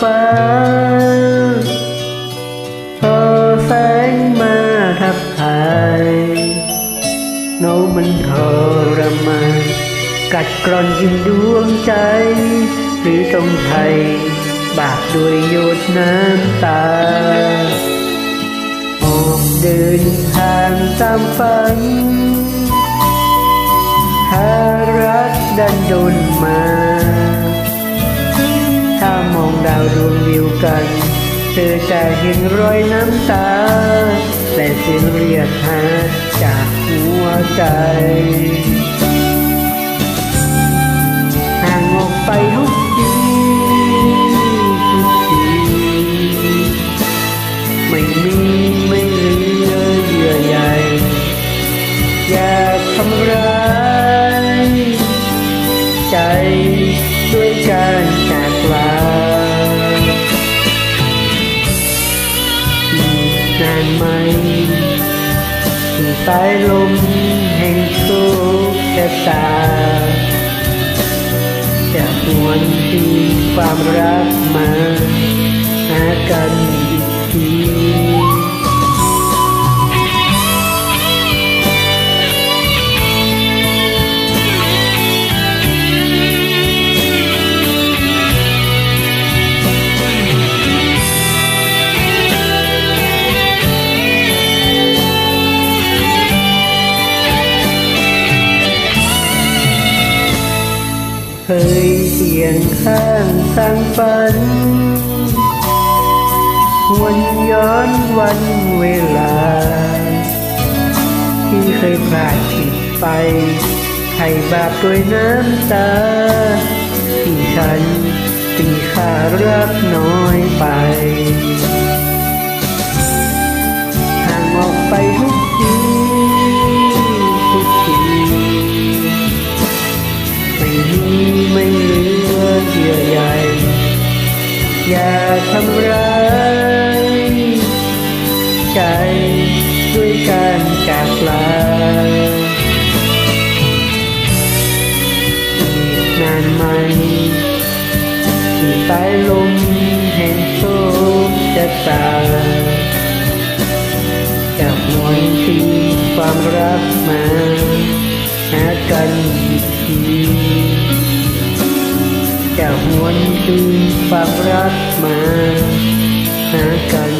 ฟ้า พอแสงมาทับทายเงามันทรมานกัดกร่อนกินดวงใจ หรือต้องไทย บากด้วยหยดน้ำตาออกเดินทางตามฝันหารักดันดนมา ดาวดวงเดียวกัน เธอจะเห็นรอยน้ำตาและเสียงเรียกหาจากหัวใจห่างออกไปทุกทีทุกทีไม่มีไม่เหลือเยื่อใยอย่าทำร้ายใจ นานไหมที่สายลมแห่งทุกชะตาจะหวนที่ความรัก เคยเสียงข้างสร้างฝันหวนย้อนวันเวลา ที่เคยพลาดผิดไปไถ่บาปด้วยน้ำตา ที่ฉันตีค่ารักน้อยไป อย่าทำร้ายใจด้วยการจากลาอีกนานไหมที่สายลมแห่งโชคชะตาจะหวนคืนความรักมา หากันอีกที ตื่นฝากรักมา หากัน